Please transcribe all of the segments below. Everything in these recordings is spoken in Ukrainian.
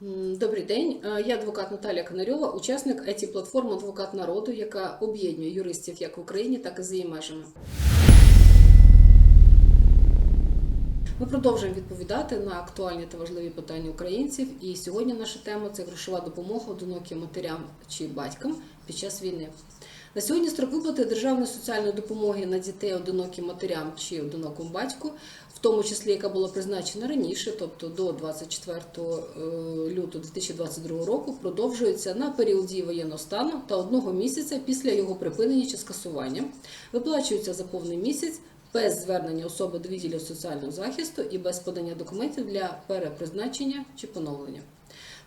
Добрий день. Е, Я адвокат Наталія Канарьова, учасник it платформи Адвокат народу, яка об'єднує юристів як в Україні, так і за її межами. Ми продовжуємо відповідати на актуальні та важливі питання українців. І сьогодні наша тема це грошова допомога одиноким матерям чи батькам під час війни. На сьогодні строк виплати державної соціальної допомоги на дітей одиноким матерям чи одинокому батьку, в тому числі яка була призначена раніше, тобто до 24 е, лютого 2022 року, продовжується на період дії воєнного стану та одного місяця після його припинення чи скасування. Виплачується за повний місяць без звернення особи до відділів соціального захисту і без подання документів для перепризначення чи поновлення.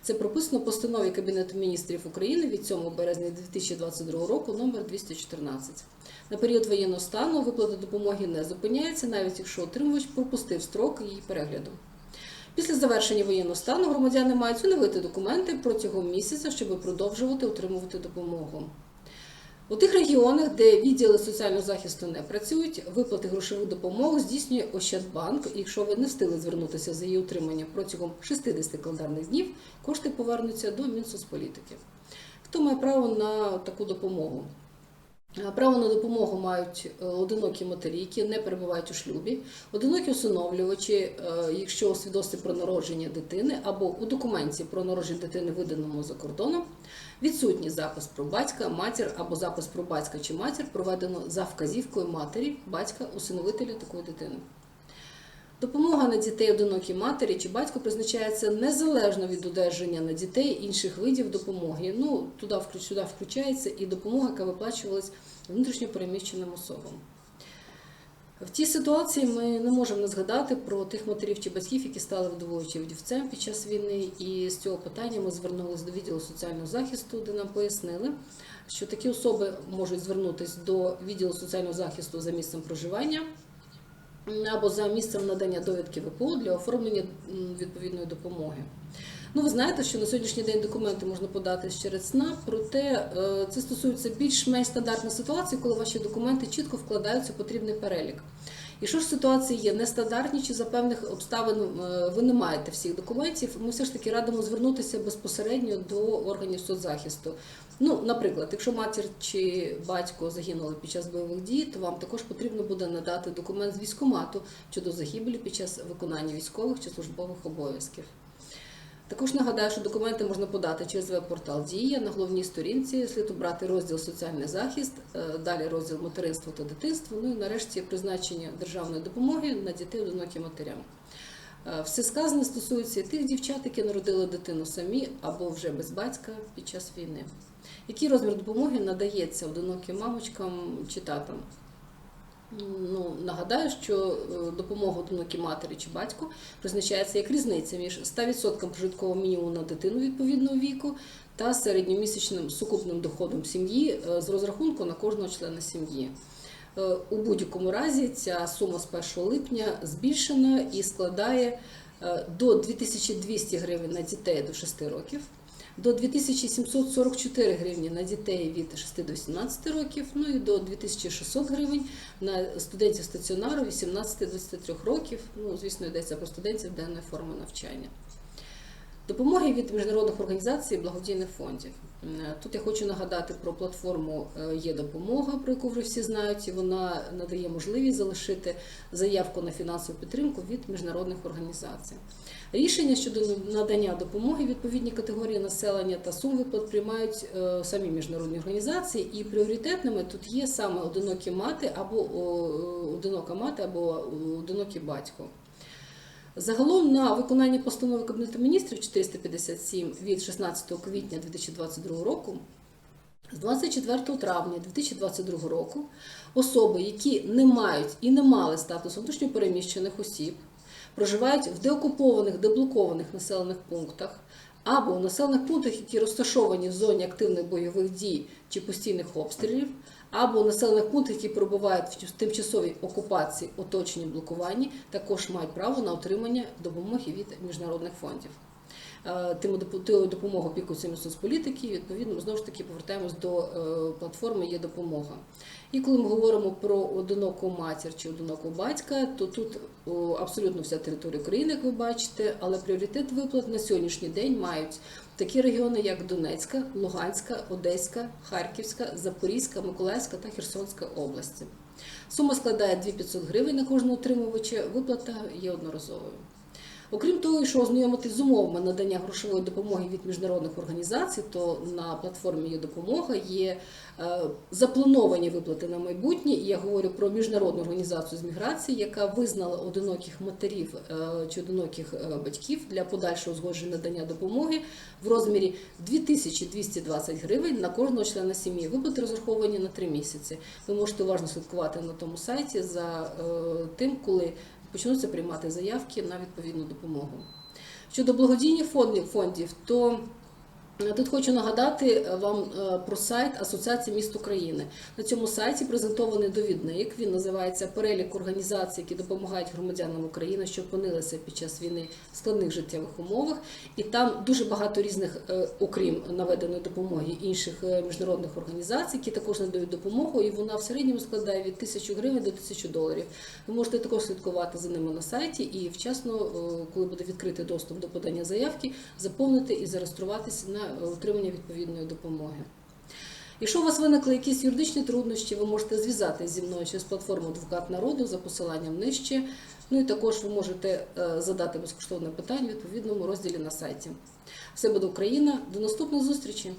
Це прописано в постанові Кабінету міністрів України від 7 березня 2022 року номер 214. На період воєнного стану виплата допомоги не зупиняється, навіть якщо отримувач пропустив строк її перегляду. Після завершення воєнного стану громадяни мають оновити документи протягом місяця, щоб продовжувати отримувати допомогу. У тих регіонах, де відділи соціального захисту не працюють, виплати грошову допомогу здійснює Ощадбанк. Якщо ви не встигли звернутися за її утримання протягом 60 календарних днів, кошти повернуться до Мінсоцполітики. Хто має право на таку допомогу? Е, Право на допомогу мають е, одинокі матері, які не перебувають у шлюбі, одинокі усиновлювачі, е, якщо у свідоцтві про народження дитини або у документі про народження дитини, виданому за кордоном, відсутній запис про батька, матір або запис про батька чи матір проведено за вказівкою матері, батька, усиновителя такої дитини. Допомога на дітей одинокій матері чи батько призначається незалежно від одержання на дітей інших видів допомоги. Ну, туди сюди включається і допомога, яка виплачувалась внутрішньо переміщеним особам. В тій ситуації ми не можемо не згадати про тих матерів чи батьків, які стали вдовою вдівцем під час війни. І з цього питання ми звернулися до відділу соціального захисту, де нам пояснили, що такі особи можуть звернутися до відділу соціального захисту за місцем проживання або за місцем надання довідки ВПО для оформлення відповідної допомоги. Ну, ви знаєте, що на сьогоднішній день документи можна подати через СНАП, проте е, це стосується більш-менш стандартної ситуації, коли ваші документи чітко вкладаються в потрібний перелік. Якщо ж ситуації є нестандартні чи за певних обставин е, ви не маєте всіх документів, ми все ж таки радимо звернутися безпосередньо до органів соцзахисту. Ну, наприклад, якщо матір чи батько загинули під час бойових дій, то вам також потрібно буде надати документ з військомату щодо загибелі під час виконання військових чи службових обов'язків. Також нагадаю, що документи можна подати через веб-портал Дія на головній сторінці. Слід обрати розділ Соціальний захист, е, далі розділ материнство та дитинство. Ну і нарешті призначення державної допомоги на дітей одиноким матерям. Е, Все сказане стосується і тих дівчат, які народили дитину самі або вже без батька під час війни. Який розмір допомоги надається одиноким мамочкам чи татам? Ну, нагадаю, що е, допомога одинокій матері чи батьку призначається як різниця між 100% прожиткового мінімуму на дитину відповідного віку та середньомісячним сукупним доходом сім'ї е, з розрахунку на кожного члена сім'ї. Е, У будь-якому разі ця сума з 1 липня збільшена і складає до 2200 гривень на дітей до 6 років, до 2744 гривні на дітей від 6 до 18 років, ну і до 2600 гривень на студентів стаціонару 18-23 років. Ну, звісно, йдеться про студентів денної форми навчання. Допомоги від міжнародних організацій і благодійних фондів. Е, Тут я хочу нагадати про платформу е, Є допомога, про яку вже всі знають, і вона надає можливість залишити заявку на фінансову підтримку від міжнародних організацій. Рішення щодо надання допомоги відповідній категорії населення та сум виплат приймають е, самі міжнародні організації, і пріоритетними тут є саме одинокі мати або одинока мати, або одинокий батько. Загалом на виконання постанови Кабінету міністрів 457 від 16 квітня 2022 року з 24 травня 2022 року особи, які не мають і не мали статусу внутрішньопереміщених осіб, проживають в деокупованих, деблокованих населених пунктах або у населених пунктах, які розташовані в зоні активних бойових дій чи постійних обстрілів, або у населених пунктах, які перебувають в тимчасовій окупації, оточенні блокуванні, також мають право на отримання допомоги від міжнародних фондів. Е, Тим доп- тою допомогою опікуються Мінсоцполітики, відповідно, ми знову ж таки повертаємось до е, платформи Є допомога. І коли ми говоримо про одиноку матір чи одинокого батька, то тут абсолютно вся територія України, як ви бачите, але пріоритет виплат на сьогоднішній день мають такі регіони, як Донецька, Луганська, Одеська, Харківська, Запорізька, Миколаївська та Херсонська області. Сума складає 2500 гривень на кожного отримувача. Виплата є одноразовою. Окрім того, що ознайомитись з умовами надання грошової допомоги від міжнародних організацій, то на платформі є допомога, є е, заплановані виплати на майбутнє. Я говорю про міжнародну організацію з міграції, яка визнала одиноких матерів е, чи одиноких е, батьків для подальшого узгодження надання допомоги в розмірі 2220 гривень на кожного члена сім'ї. Виплати розраховані на три місяці. Ви можете уважно слідкувати на тому сайті за тим, коли почнуться приймати заявки на відповідну допомогу. Щодо благодійних фондів, то Тут хочу нагадати е, вам е, про сайт Асоціації міст України. На цьому сайті презентований довідник. Він називається Перелік організацій, які допомагають громадянам України, що опинилися під час війни в складних життєвих умовах. І там дуже багато різних, е, окрім наведеної допомоги, інших е, міжнародних організацій, які також надають допомогу. І вона в середньому складає від 1000 гривень до 1000 доларів. Ви можете також слідкувати за ними на сайті і вчасно, е, коли буде відкритий доступ до подання заявки, заповнити і зареєструватися на е, отримання відповідної допомоги. Якщо у вас виникли якісь юридичні труднощі, ви можете зв'язатися зі мною через платформу Адвокат народу за посиланням нижче. Ну і також ви можете е, задати безкоштовне питання в відповідному розділі на сайті. Все буде Україна. До наступної зустрічі!